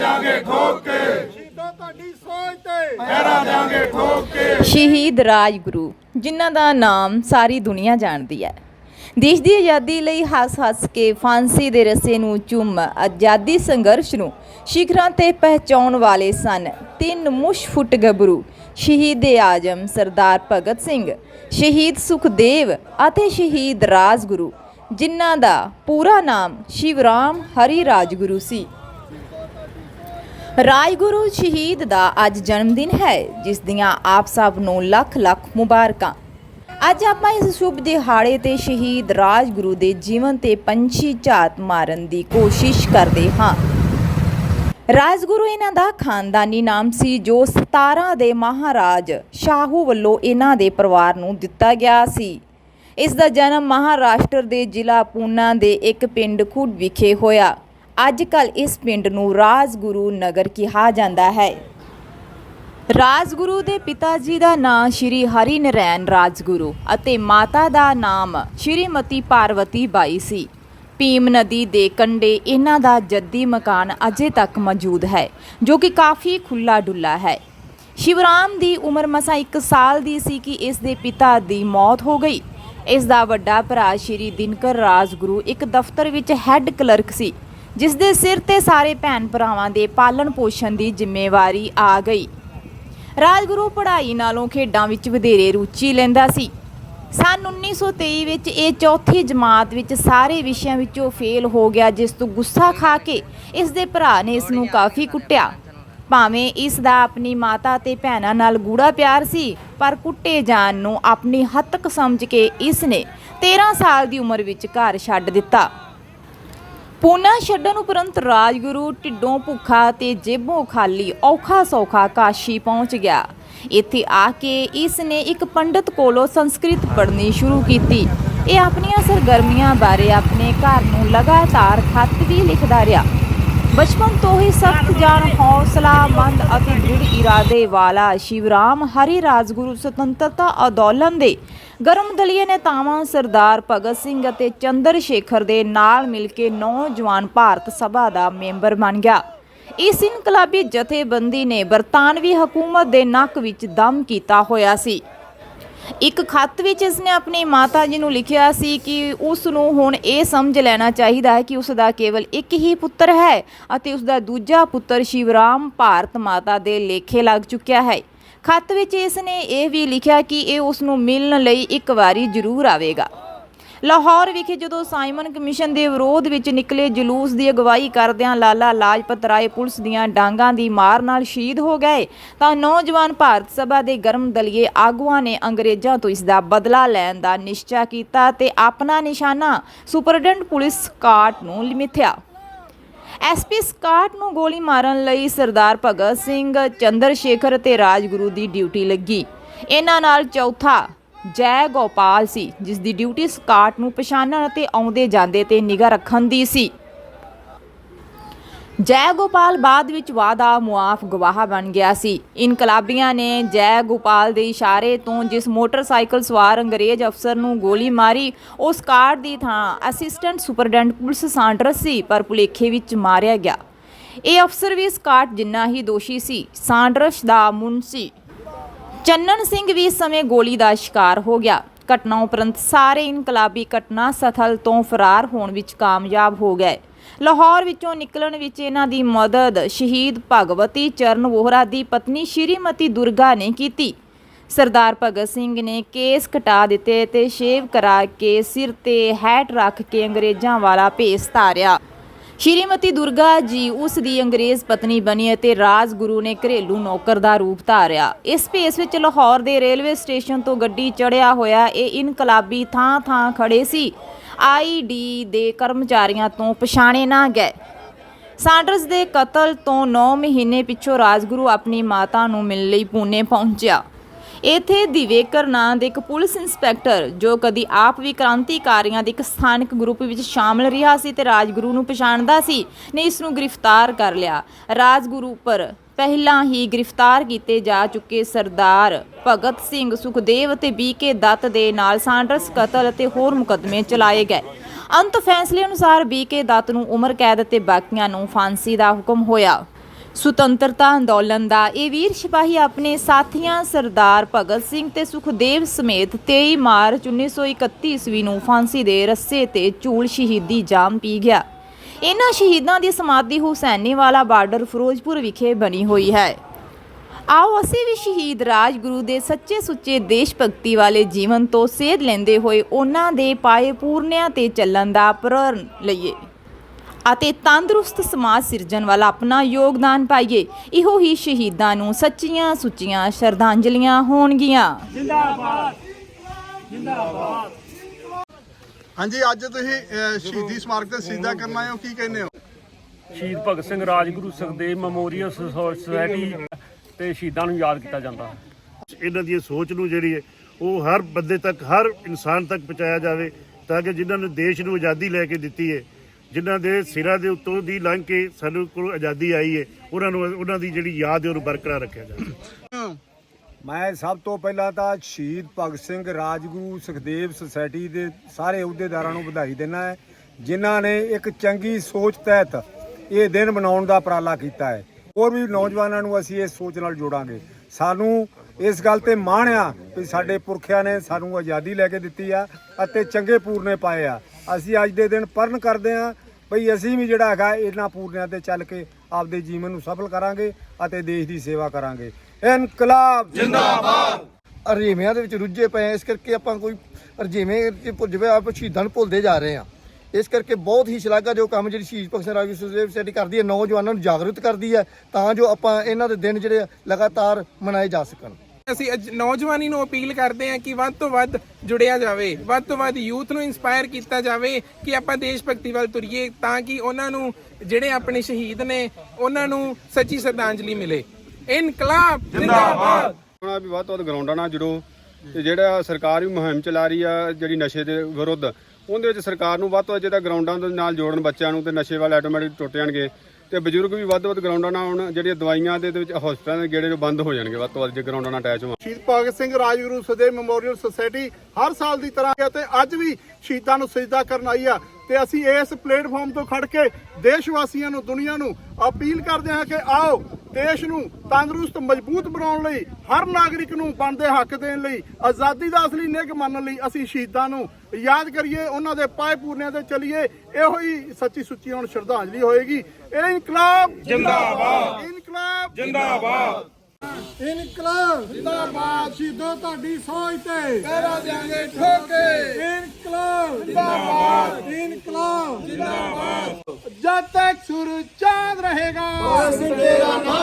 ਦਿਆਂਗੇ ਠੋਕ ਕੇ। ਸ਼ਹੀਦਾਂ ਤੁਹਾਡੀ ਸੋਚ ਤੇ। ਪਹਿਰਾ ਦਿਆਂਗੇ ਠੋਕ ਕੇ। ਸ਼ਹੀਦ ਰਾਜਗੁਰੂ ਜਿਨ੍ਹਾਂ ਦਾ ਨਾਮ ਸਾਰੀ ਦੁਨੀਆ ਜਾਣਦੀ ਹੈ। ਦੇਸ਼ ਦੀ ਆਜ਼ਾਦੀ ਲਈ ਹੱਸ-ਹੱਸ ਕੇ ਫਾਂਸੀ ਦੇ ਰਸੇ ਨੂੰ ਚੁੰਮ ਆਜ਼ਾਦੀ ਸੰਘਰਸ਼ ਨੂੰ ਸ਼ਿਖਰਾਂ ਤੇ ਪਹੁੰਚਾਉਣ ਵਾਲੇ ਸਨ ਤਿੰਨ ਮੁਸ਼ਫੁੱਟ ਗੱਭਰੂ ਸ਼ਹੀਦ ਆਜਮ ਸਰਦਾਰ ਭਗਤ ਸਿੰਘ ਸ਼ਹੀਦ ਸੁਖਦੇਵ ਅਤੇ ਸ਼ਹੀਦ ਰਾਜਗੁਰੂ ਜਿਨ੍ਹਾਂ ਦਾ ਪੂਰਾ ਨਾਮ ਸ਼ਿਵਰਾਮ ਹਰੀ ਰਾਜਗੁਰੂ ਸੀ। ਰਾਜਗੁਰੂ ਸ਼ਹੀਦ ਦਾ ਅੱਜ ਜਨਮ ਦਿਨ ਹੈ, ਜਿਸ ਦੀਆਂ ਆਪ ਸਭ ਨੂੰ ਲੱਖ ਲੱਖ ਮੁਬਾਰਕਾਂ। ਅੱਜ ਆਪਾਂ ਇਸ ਸ਼ੁਭ ਦਿਹਾੜੇ ਤੇ ਸ਼ਹੀਦ ਰਾਜਗੁਰੂ ਦੇ ਜੀਵਨ ਤੇ ਪੰਛੀ ਝਾਤ ਮਾਰਨ ਦੀ ਕੋਸ਼ਿਸ਼ ਕਰਦੇ ਹਾਂ। ਰਾਜਗੁਰੂ ਇਹਨਾਂ ਦਾ ਖਾਨਦਾਨੀ ਨਾਮ ਸੀ, ਜੋ 17 ਦੇ ਮਹਾਰਾਜ ਸ਼ਾਹੂ ਵੱਲੋਂ ਇਹਨਾਂ ਦੇ ਪਰਿਵਾਰ ਨੂੰ ਦਿੱਤਾ ਗਿਆ ਸੀ। ਇਸ ਦਾ ਜਨਮ ਮਹਾਰਾਸ਼ਟਰ ਦੇ ਜ਼ਿਲ੍ਹਾ ਪੂਨਾ ਦੇ ਇੱਕ ਪਿੰਡ ਖੁੱਡ ਵਿਖੇ ਹੋਇਆ। ਅੱਜ ਕੱਲ ਇਸ ਪਿੰਡ ਨੂੰ ਰਾਜਗੁਰੂ ਨਗਰ ਕਿਹਾ ਜਾਂਦਾ ਹੈ। ਰਾਜਗੁਰੂ ਦੇ ਪਿਤਾ ਜੀ ਦਾ ਨਾਮ ਸ਼੍ਰੀ ਹਰੀ ਨਰੈਣ ਰਾਜਗੁਰੂ ਅਤੇ ਮਾਤਾ ਦਾ ਨਾਮ ਸ਼੍ਰੀਮਤੀ ਪਾਰਵਤੀ ਬਾਈ ਸੀ। ਭੀਮ ਨਦੀ ਦੇ ਕੰਢੇ ਇਹਨਾਂ ਦਾ ਜੱਦੀ ਮਕਾਨ ਅਜੇ ਤੱਕ ਮੌਜੂਦ ਹੈ, ਜੋ ਕਿ ਕਾਫੀ ਖੁੱਲਾ ਡੁੱਲਾ ਹੈ। ਸ਼ਿਵਰਾਮ ਦੀ ਉਮਰ ਮਸਾਂ 1 ਸਾਲ ਦੀ ਸੀ ਕਿ ਇਸ ਦੇ ਪਿਤਾ ਦੀ ਮੌਤ ਹੋ ਗਈ। ਇਸ ਦਾ ਵੱਡਾ ਭਰਾ ਸ਼੍ਰੀ ਦਿਨਕਰ ਰਾਜਗੁਰੂ ਇੱਕ ਦਫ਼ਤਰ ਵਿੱਚ ਹੈੱਡ ਕਲਰਕ ਸੀ। ਜਿਸ ਦੇ ਸਿਰ ਤੇ ਸਾਰੇ ਭੈਣ ਭਰਾਵਾਂ ਦੇ ਪਾਲਣ ਪੋਸ਼ਣ ਦੀ ਜ਼ਿੰਮੇਵਾਰੀ ਆ ਗਈ। ਰਾਜਗੁਰੂ ਪੜ੍ਹਾਈ ਨਾਲੋਂ ਖੇਡਾਂ ਵਿੱਚ ਵਧੇਰੇ ਰੁਚੀ ਲੈਂਦਾ ਸੀ। ਸਨ 1923 ਵਿੱਚ ਇਹ ਚੌਥੀ ਜਮਾਤ ਵਿੱਚ ਸਾਰੇ ਵਿਸ਼ਿਆਂ ਵਿੱਚੋਂ ਫੇਲ ਹੋ ਗਿਆ, ਜਿਸ ਤੋਂ ਗੁੱਸਾ ਖਾ ਕੇ ਇਸ ਦੇ ਭਰਾ ਨੇ ਇਸ ਨੂੰ ਕਾਫੀ ਕੁੱਟਿਆ। ਭਾਵੇਂ ਇਸ ਦਾ ਆਪਣੀ ਮਾਤਾ ਤੇ ਭੈਣਾਂ ਨਾਲ ਗੂੜਾ ਪਿਆਰ ਸੀ, ਪਰ ਕੁੱਟੇ ਜਾਣ ਨੂੰ ਆਪਣੀ ਹੱਤਕ ਸਮਝ ਕੇ ਇਸ ਨੇ 13 ਸਾਲ ਦੀ ਉਮਰ ਵਿੱਚ ਘਰ ਛੱਡ ਦਿੱਤਾ। ਪੂਨਾ ਛੱਡਣ ਉਪਰੰਤ ਰਾਜਗੁਰੂ ਢਿੱਡੋਂ ਭੁੱਖਾ ਤੇ ਜੇਬੋਂ ਖਾਲੀ ਔਖਾ ਸੌਖਾ ਕਾਸ਼ੀ ਪਹੁੰਚ ਗਿਆ। ਇੱਥੇ ਆ ਕੇ ਇਸ ਨੇ ਇੱਕ ਪੰਡਤ ਕੋਲੋਂ ਸੰਸਕ੍ਰਿਤ ਪੜ੍ਹਨੀ ਸ਼ੁਰੂ ਕੀਤੀ। ਇਹ ਆਪਣੀਆਂ ਸਰਗਰਮੀਆਂ ਬਾਰੇ ਆਪਣੇ ਘਰ ਨੂੰ ਲਗਾਤਾਰ ਖੱਤ ਵੀ ਲਿਖਦਾ ਰਿਹਾ। ਬਚਪਨ ਤੋਂ ਹੀ ਸਖਤ ਜਾਨ ਹੌਸਲਾਮੰਦ ਅਤੇ ਦ੍ਰਿੜ ਇਰਾਦੇ ਵਾਲਾ ਸ਼ਿਵਰਾਮ ਹਰੀ ਰਾਜਗੁਰੂ ਸੁਤੰਤਰਤਾ ਅੰਦੋਲਨ ਦੇ ਗਰਮ ਦਲੀਏ ਨੇਤਾਵਾਂ ਸਰਦਾਰ ਭਗਤ ਸਿੰਘ ਅਤੇ ਚੰਦਰ ਸ਼ੇਖਰ ਦੇ ਨਾਲ ਮਿਲ ਕੇ ਨੌਜਵਾਨ ਭਾਰਤ ਸਭਾ ਦਾ ਮੈਂਬਰ ਬਣ ਗਿਆ। ਇਸ ਇਨਕਲਾਬੀ ਜਥੇਬੰਦੀ ਨੇ ਬਰਤਾਨਵੀ ਹਕੂਮਤ ਦੇ ਨੱਕ ਵਿੱਚ ਦਮ ਕੀਤਾ ਹੋਇਆ ਸੀ। ਇੱਕ ਖੱਤ ਵਿੱਚ ਇਸਨੇ ਆਪਣੀ ਮਾਤਾ ਜੀ ਨੂੰ ਲਿਖਿਆ ਸੀ ਕਿ ਉਸ ਨੂੰ ਹੁਣ ਇਹ ਸਮਝ ਲੈਣਾ ਚਾਹੀਦਾ ਹੈ ਕਿ ਉਸ ਦਾ ਕੇਵਲ ਇੱਕ ਹੀ ਪੁੱਤਰ ਹੈ ਅਤੇ ਉਸ ਦਾ ਦੂਜਾ ਪੁੱਤਰ ਸ਼ਿਵਰਾਮ ਭਾਰਤ ਮਾਤਾ ਦੇ ਲੇਖੇ ਲੱਗ ਚੁੱਕਿਆ ਹੈ। ਖੱਤ ਵਿੱਚ ਇਸ ਨੇ ਇਹ ਵੀ ਲਿਖਿਆ ਕਿ ਇਹ ਉਸ ਨੂੰ ਮਿਲਣ ਲਈ ਇੱਕ ਵਾਰੀ ਜ਼ਰੂਰ ਆਵੇਗਾ। ਲਾਹੌਰ ਵਿਖੇ ਜਦੋਂ ਸਾਈਮਨ ਕਮਿਸ਼ਨ ਦੇ ਵਿਰੋਧ ਵਿੱਚ ਨਿਕਲੇ ਜਲੂਸ ਦੀ ਅਗਵਾਈ ਕਰਦਿਆਂ ਲਾਲਾ ਲਾਜਪਤ ਰਾਏ ਪੁਲਿਸ ਦੀਆਂ ਡਾਂਗਾਂ ਦੀ ਮਾਰ ਨਾਲ ਸ਼ਹੀਦ ਹੋ ਗਏ, ਤਾਂ ਨੌਜਵਾਨ ਭਾਰਤ ਸਭਾ ਦੇ ਗਰਮ ਦਲੀਏ ਆਗੂਆਂ ਨੇ ਅੰਗਰੇਜ਼ਾਂ ਤੋਂ ਇਸ ਦਾ ਬਦਲਾ ਲੈਣ ਦਾ ਨਿਸ਼ਚਾ ਕੀਤਾ ਤੇ ਆਪਣਾ ਨਿਸ਼ਾਨਾ ਸੁਪਰਡੈਂਟ ਪੁਲਿਸ ਕਾਟ ਨੂੰ ਲਿਮਿਥਿਆ ਐਸਪੀ ਸਕਾਟ ਨੂੰ ਗੋਲੀ ਮਾਰਨ ਲਈ ਸਰਦਾਰ ਭਗਤ ਸਿੰਘ, ਚੰਦਰ ਸ਼ੇਖਰ ਤੇ ਰਾਜਗੁਰੂ ਦੀ ਡਿਊਟੀ ਲੱਗੀ। ਇਹਨਾਂ ਨਾਲ ਚੌਥਾ ਜੈ ਗੋਪਾਲ ਸੀ ਜਿਸ ਦੀ ਡਿਊਟੀ ਸਕਾਟ ਨੂੰ ਪਛਾਣਨ ਅਤੇ ਆਉਂਦੇ ਜਾਂਦੇ ਤੇ ਨਿਗਾਹ ਰੱਖਣ ਦੀ ਸੀ। ਜੈ ਗੋਪਾਲ ਬਾਅਦ ਵਿੱਚ ਵਾਦਾ ਮੁਆਫ ਗਵਾਹ ਬਣ ਗਿਆ ਸੀ। ਇਨਕਲਾਬੀਆਂ ਨੇ ਜੈ ਗੋਪਾਲ ਦੇ ਇਸ਼ਾਰੇ ਤੋਂ ਜਿਸ ਮੋਟਰਸਾਈਕਲ ਸਵਾਰ ਅੰਗਰੇਜ਼ ਅਫਸਰ ਨੂੰ ਗੋਲੀ ਮਾਰੀ ਉਸ ਕਾਰ ਦੀ ਥਾਂ ਅਸਿਸਟੈਂਟ ਸੁਪਰਡੈਂਟ ਪੁਲਿਸ ਸਾਂਡਰਸ ਸੀ, ਪਰ ਭੁਲੇਖੇ ਵਿੱਚ ਮਾਰਿਆ ਗਿਆ। ਇਹ ਅਫਸਰ ਵੀ ਸਕਾਟ ਜਿੰਨਾ ਹੀ ਦੋਸ਼ੀ ਸੀ ਸਾਂਡਰਸ ਦਾ ਮੁਨਸੀ ਚੰਨਨ ਸਿੰਘ ਵੀ ਇਸ ਸਮੇਂ ਗੋਲੀ ਦਾ ਸ਼ਿਕਾਰ ਹੋ ਗਿਆ। ਘਟਨਾ ਉਪਰੰਤ ਸਾਰੇ ਇਨਕਲਾਬੀ ਘਟਨਾ ਸਥਲ ਤੋਂ ਫਰਾਰ ਹੋਣ ਵਿੱਚ ਕਾਮਯਾਬ ਹੋ ਗਏ। ਲਾਹੌਰ ਵਿੱਚੋਂ ਨਿਕਲਣ ਵਿੱਚ ਇਹਨਾਂ ਦੀ ਮਦਦ ਸ਼ਹੀਦ ਭਗਵਤੀ ਚਰਨ ਵੋਹਰਾ ਦੀ ਪਤਨੀ ਸ਼੍ਰੀਮਤੀ ਦੁਰਗਾ ਨੇ ਕੀਤੀ। ਸਰਦਾਰ ਭਗਤ ਸਿੰਘ ਨੇ ਕੇਸ ਕਟਾ ਦਿੱਤੇ ਤੇ ਸ਼ੇਵ ਕਰਾ ਕੇ ਸਿਰ ਤੇ ਹੈਟ ਰੱਖ ਕੇ ਅੰਗਰੇਜ਼ਾਂ ਵਾਲਾ ਭੇਸ ਧਾਰਿਆ। ਸ਼੍ਰੀਮਤੀ ਦੁਰਗਾ ਜੀ ਉਸ ਦੀ ਅੰਗਰੇਜ਼ ਪਤਨੀ ਬਣੀ ਅਤੇ ਰਾਜਗੁਰੂ ਨੇ ਘਰੇਲੂ ਨੌਕਰ ਦਾ ਰੂਪ ਧਾਰਿਆ। ਇਸ ਭੇਸ ਵਿੱਚ ਲਾਹੌਰ ਦੇ ਰੇਲਵੇ ਸਟੇਸ਼ਨ ਤੋਂ ਗੱਡੀ ਚੜਿਆ ਹੋਇਆ ਇਹ ਇਨਕਲਾਬੀ ਥਾਂ-ਥਾਂ ਖੜੇ ਸੀ। ਆਈਡੀ ਦੇ ਕਰਮਚਾਰੀਆਂ ਤੋਂ ਪਛਾਣੇ ਨਾ ਗਏ। ਸਾਂਡਰਸ ਦੇ ਕਤਲ ਤੋਂ 9 ਮਹੀਨੇ ਪਿੱਛੋਂ ਰਾਜਗੁਰੂ ਆਪਣੀ ਮਾਤਾ ਨੂੰ ਮਿਲਣ ਲਈ ਪੂਨੇ ਪਹੁੰਚਿਆ। ਇੱਥੇ ਦਿਵੇਕਰ ਨਾਂ ਦੇ ਇੱਕ ਪੁਲਿਸ ਇੰਸਪੈਕਟਰ, ਜੋ ਕਦੀ ਆਪ ਵੀ ਕ੍ਰਾਂਤੀਕਾਰੀਆਂ ਦੇ ਇੱਕ ਸਥਾਨਕ ਗਰੁੱਪ ਵਿੱਚ ਸ਼ਾਮਲ ਰਿਹਾ ਸੀ ਤੇ ਰਾਜਗੁਰੂ ਨੂੰ ਪਛਾਣਦਾ ਸੀ, ਨੇ ਇਸ ਨੂੰ ਗ੍ਰਿਫਤਾਰ ਕਰ ਲਿਆ। ਰਾਜਗੁਰੂ ਉੱਪਰ ਪਹਿਲਾਂ ਹੀ ਗ੍ਰਿਫਤਾਰ ਕੀਤੇ ਜਾ ਚੁੱਕੇ ਸਰਦਾਰ ਭਗਤ ਸਿੰਘ ਸੁਖਦੇਵ ਅਤੇ ਬੀਕੇ ਦੱਤ ਦੇ ਨਾਲ ਸਾਂਡਰਸ ਕਤਲ ਅਤੇ ਹੋਰ ਮੁਕੱਦਮੇ ਚਲਾਏ ਗਏ। ਅੰਤ ਫੈਸਲੇ ਅਨੁਸਾਰ ਬੀਕੇ ਦੱਤ ਨੂੰ ਉਮਰ ਕੈਦ ਅਤੇ ਬਾਕੀਆਂ ਨੂੰ ਫਾਂਸੀ ਦਾ ਹੁਕਮ ਹੋਇਆ। ਸੁਤੰਤਰਤਾ ਅੰਦੋਲਨ ਦਾ। ਇਹ ਵੀਰ ਸਿਪਾਹੀ ਆਪਣੇ ਸਾਥੀਆਂ ਸਰਦਾਰ ਭਗਤ ਸਿੰਘ ਤੇ ਸੁਖਦੇਵ ਸਮੇਤ 23 ਮਾਰਚ 1931 ਈਸਵੀ ਨੂੰ ਫਾਂਸੀ ਦੇ ਰੱਸੇ ਤੇ ਝੂਲ ਸ਼ਹੀਦੀ ਜਾਮ ਪੀ ਗਿਆ। ਇਹਨਾਂ ਸ਼ਹੀਦਾਂ ਦੀ ਸਮਾਧੀ ਹੁਸੈਨੀਵਾਲਾ ਬਾਰਡਰ ਫਿਰੋਜ਼ਪੁਰ ਵਿਖੇ ਬਣੀ ਹੋਈ ਹੈ। ਆਓ ਅਸੀਂ ਵੀ ਸ਼ਹੀਦ ਰਾਜਗੁਰੂ ਦੇ ਸੱਚੇ ਸੁੱਚੇ ਦੇਸ਼ ਭਗਤੀ ਵਾਲੇ ਜੀਵਨ ਤੋਂ ਸੇਧ ਲੈਂਦੇ ਹੋਏ ਉਹਨਾਂ ਦੇ ਪਾਏ ਪੂਰਨਿਆਂ ਤੇ ਚੱਲਣ ਦਾ ਪ੍ਰਣ ਲਈਏ। ਅਤੇ ਤੰਦਰੁਸਤ ਸਮਾਜ ਸਿਰਜਣ ਵਾਲਾ ਆਪਣਾ ਯੋਗਦਾਨ ਪਾਈਏ। ਇਹੋ ਹੀ ਸ਼ਹੀਦਾਂ ਨੂੰ ਸੱਚੀਆਂ ਸੁੱਚੀਆਂ ਸ਼ਰਧਾਂਜਲੀਆਂ ਹੋਣਗੀਆਂ। ਹਾਂਜੀ ਅੱਜ ਤੁਸੀਂ ਅਹ, ਸ਼ਹੀਦੀ ਸਮਾਰਕ ਤੇ ਸਿੱਧਾ ਕਰਨ ਆਏ ਹੋ ਕੀ ਕਹਿੰਦੇ ਹੋ? ਸ਼ਹੀਦ ਭਗਤ ਸਿੰਘ ਰਾਜਗੁਰੂ ਸੁਖਦੇਵ ਮੈਮੋਰੀਅਲ ਸੋਸਾਇ- ਸੁਸਾਇਟੀ ਤੇ ਸ਼ਹੀਦਾਂ ਨੂੰ ਯਾਦ ਕੀਤਾ ਜਾਂਦਾ। ਇਹਨਾਂ ਦੀ ਸੋਚ ਨੂੰ ਜਿਹੜੀ ਹੈ ਉਹ ਹਰ ਬੰਦੇ ਤੱਕ ਹਰ ਇਨਸਾਨ ਤੱਕ ਪਹੁੰਚਾਇਆ ਜਾਵੇ ਤਾਂ ਕਿ ਜਿਨ੍ਹਾਂ ਨੇ ਦੇਸ਼ ਨੂੰ ਆਜ਼ਾਦੀ ਲੈ ਕੇ ਦਿੱਤੀ ਹੈ ਜਿਨ੍ਹਾਂ ਦੇ ਸਿਰਾਂ ਦੇ ਉੱਤੋਂ ਦੀ ਲੰਘ ਕੇ ਸਾਨੂੰ ਕੋਲ ਆਜ਼ਾਦੀ ਆਈ ਹੈ ਉਹਨਾਂ ਨੂੰ ਉਹਨਾਂ ਦੀ ਜਿਹੜੀ ਯਾਦ ਹੈ, ਉਹਨੂੰ ਬਰਕਰਾਰ ਰੱਖਿਆ ਜਾਵੇ। ਮੈਂ ਸਭ ਤੋਂ ਪਹਿਲਾਂ ਤਾਂ ਸ਼ਹੀਦ ਭਗਤ ਸਿੰਘ ਰਾਜਗੁਰੂ ਸੁਖਦੇਵ ਸੁਸਾਇਟੀ ਦੇ ਸਾਰੇ ਅਹੁਦੇਦਾਰਾਂ ਨੂੰ ਵਧਾਈ ਦਿੰਦਾ ਹੈ, ਜਿਨ੍ਹਾਂ ਨੇ ਇੱਕ ਚੰਗੀ ਸੋਚ ਤਹਿਤ ਇਹ ਦਿਨ ਮਨਾਉਣ ਦਾ ਉਪਰਾਲਾ ਕੀਤਾ ਹੈ। ਹੋਰ ਵੀ ਨੌਜਵਾਨਾਂ ਨੂੰ ਅਸੀਂ ਇਸ ਸੋਚ ਨਾਲ ਜੋੜਾਂਗੇ। ਸਾਨੂੰ ਇਸ ਗੱਲ ਤੇ ਮਾਣ ਆ ਕਿ ਸਾਡੇ ਪੁਰਖਿਆਂ ਨੇ ਸਾਨੂੰ ਆਜ਼ਾਦੀ ਲੈ ਕੇ ਦਿੱਤੀ ਆ ਅਤੇ ਚੰਗੇ ਪੂਰਨੇ ਪਾਏ ਆ। ਅਸੀਂ ਅੱਜ ਦੇ ਦਿਨ ਪਰਨ ਕਰਦੇ ਆ ਭਈ ਅਸੀਂ ਵੀ ਜਿਹੜਾ ਹੈਗਾ ਇਹਨਾਂ ਪੂਰਨਿਆਂ ਤੇ ਚੱਲ ਕੇ ਆਪਦੇ ਜੀਵਨ ਨੂੰ ਸਫਲ ਕਰਾਂਗੇ ਅਤੇ ਦੇਸ਼ ਦੀ ਸੇਵਾ ਕਰਾਂਗੇ। ਇਨਕਲਾਬ! ਰਜੇਵਿਆਂ ਦੇ ਵਿੱਚ ਰੁੱਝੇ ਪਏ ਇਸ ਕਰਕੇ ਆਪਾਂ ਕੋਈ ਰਜੇਵੇਂ ਚ ਭੁੱਲ ਜਵੇ, ਆਪ ਸ਼ਹੀਦਾਂ ਨੂੰ ਭੁੱਲਦੇ ਜਾ ਰਹੇ ਆ ਇਸ ਕਰਕੇ ਬਹੁਤ ਹੀ ਸ਼ਲਾਘਾਯੋਗ ਕੰਮ ਜਿਹੜੀ ਸ਼ਹੀਦ ਭਗਤ ਸਿੰਘ ਰਾਜਗੁਰੂ ਸੁਖਦੇਵ ਸੋਸਾਇਟੀ ਕਰਦੀ ਹੈ, ਨੌਜਵਾਨਾਂ ਨੂੰ ਜਾਗਰੂਕ ਕਰਦੀ ਹੈ ਤਾਂ ਜੋ ਆਪਾਂ ਇਹਨਾਂ ਦੇ ਦਿਨ ਜਿਹੜੇ ਆ ਲਗਾਤਾਰ ਮਨਾਏ ਜਾ ਸਕਣ। ਅਸੀਂ ਅੱਜ ਨੌਜਵਾਨੀ ਨੂੰ ਅਪੀਲ ਕਰਦੇ ਹਾਂ ਕਿ ਵੱਧ ਤੋਂ ਵੱਧ ਜੁੜਿਆ ਜਾਵੇ, ਵੱਧ ਤੋਂ ਵੱਧ ਯੂਥ ਨੂੰ ਇਨਸਪਾਇਰ ਕੀਤਾ ਜਾਵੇ ਕਿ ਆਪਾਂ ਦੇਸ਼ ਭਗਤੀ ਵੱਲ ਤੁਰੀਏ ਤਾਂ ਕਿ ਉਹਨਾਂ ਨੂੰ ਜਿਹੜੇ ਆਪਣੇ ਸ਼ਹੀਦ ਨੇ, ਉਹਨਾਂ ਨੂੰ ਸੱਚੀ ਸ਼ਰਧਾਂਜਲੀ ਮਿਲੇ। ਇਨਕਲਾਬ ਜਿੰਦਾਬਾਦ! ਹੋਣਾ ਵੀ ਵੱਧ ਤੋਂ ਵੱਧ ਗਰਾਊਂਡਾਂ ਨਾਲ ਜੁੜੋ ਤੇ ਜਿਹੜਾ ਸਰਕਾਰ ਵੀ ਮੁਹਿੰਮ ਚਲਾ ਰਹੀ ਆ, ਜਿਹੜੀ ਨਸ਼ੇ ਦੇ ਵਿਰੁੱਧ, ਉਹਦੇ ਵਿੱਚ ਸਰਕਾਰ ਨੂੰ ਵੱਧ ਤੋਂ ਵੱਧ ਜਿਹੜਾ ਗਰਾਊਂਡਾਂ ਦੇ ਨਾਲ ਜੋੜਨ ਬੱਚਿਆਂ ਨੂੰ ਤੇ ਨਸ਼ੇ ਵਾਲੇ ਆਟੋਮੈਟਿਕ ਟੁੱਟ ਜਾਣਗੇ। ਤੇ ਬਜ਼ੁਰਗ ਵੀ ਵੱਧ ਤੋਂ ਵੱਧ ਗਰਾਊਂਡਾਂ ਨਾਲ ਆਉਣ, ਜਿਹੜੀਆਂ ਦਵਾਈਆਂ ਦੇ ਵਿੱਚ ਹਸਪਤਾਲਾਂ ਦੇ ਗੇੜੇ ਜੋ ਬੰਦ ਹੋ ਜਾਣਗੇ, ਵੱਧ ਤੋਂ ਵੱਧ ਜੇ ਗਰਾਊਂਡਾਂ ਨਾਲ ਅਟੈਚ ਹੋਣ ਸ਼ਹੀਦ ਭਗਤ ਸਿੰਘ ਰਾਜਗੁਰੂ ਸੁਖਦੇਵ ਮੈਮੋਰੀਅਲ ਸੁਸਾਇਟੀ ਹਰ ਸਾਲ ਦੀ ਤਰ੍ਹਾਂ ਤੇ ਅੱਜ ਵੀ ਸ਼ਹੀਦਾਂ ਨੂੰ ਸਜਦਾ ਕਰਨ ਆਈ ਆ ਤੇ ਅਸੀਂ ਇਸ ਪਲੇਟਫਾਰਮ ਤੋਂ ਖੜ ਕੇ ਦੇਸ਼ ਵਾਸੀਆਂ ਨੂੰ, ਦੁਨੀਆ ਨੂੰ ਅਪੀਲ ਕਰਦੇ ਹਾਂ ਕਿ ਆਓ ਦੇਸ਼ ਨੂੰ ਤੰਦਰੁਸਤ, ਮਜ਼ਬੂਤ ਬਣਾਉਣ ਲਈ, ਹਰ ਨਾਗਰਿਕ ਨੂੰ ਬਣਦੇ ਹੱਕ ਦੇਣ ਲਈ, ਆਜ਼ਾਦੀ ਦਾ ਅਸਲੀ ਨਿੱਘ ਮੰਨਣ ਲਈ ਅਸੀਂ ਸ਼ਹੀਦਾਂ ਨੂੰ ਯਾਦ ਕਰੀਏ, ਉਹਨਾਂ ਦੇ ਪਾਏ ਪੂਰਨਿਆਂ ਤੇ ਚੱਲੀਏ। ਇਹੋ ਹੀ ਸੱਚੀ ਸੁੱਚੀ ਹੁਣ ਸ਼ਰਧਾਂਜਲੀ ਹੋਏਗੀ। ਇਹ ਇਨਕਲਾਬ ਜਿੰਦਾਬਾਦ। ਇਨਕਲਾਬ ਜਿੰਦਾਬਾਦ। ਇਨਕਲਾਬ ਜਿੰਦਾਬਾਦ। ਸ਼ਹੀਦੋ ਤੁਹਾਡੀ ਸੋਚ ਤੇ। ਕਰਾ ਦਿਆਂਗੇ ਠੋਕੇ। ਇਨਕਲਾਬ ਜਿੰਦਾਬਾਦ। ਇਨਕਲਾਬ ਜਿੰਦਾਬਾਦ। ਜਦ ਤੱਕ ਸੂਰਜ ਚਾਂਦ ਰਹੇਗਾ। ਸਿੰਘ ਤੇਰਾ ਨਾਮ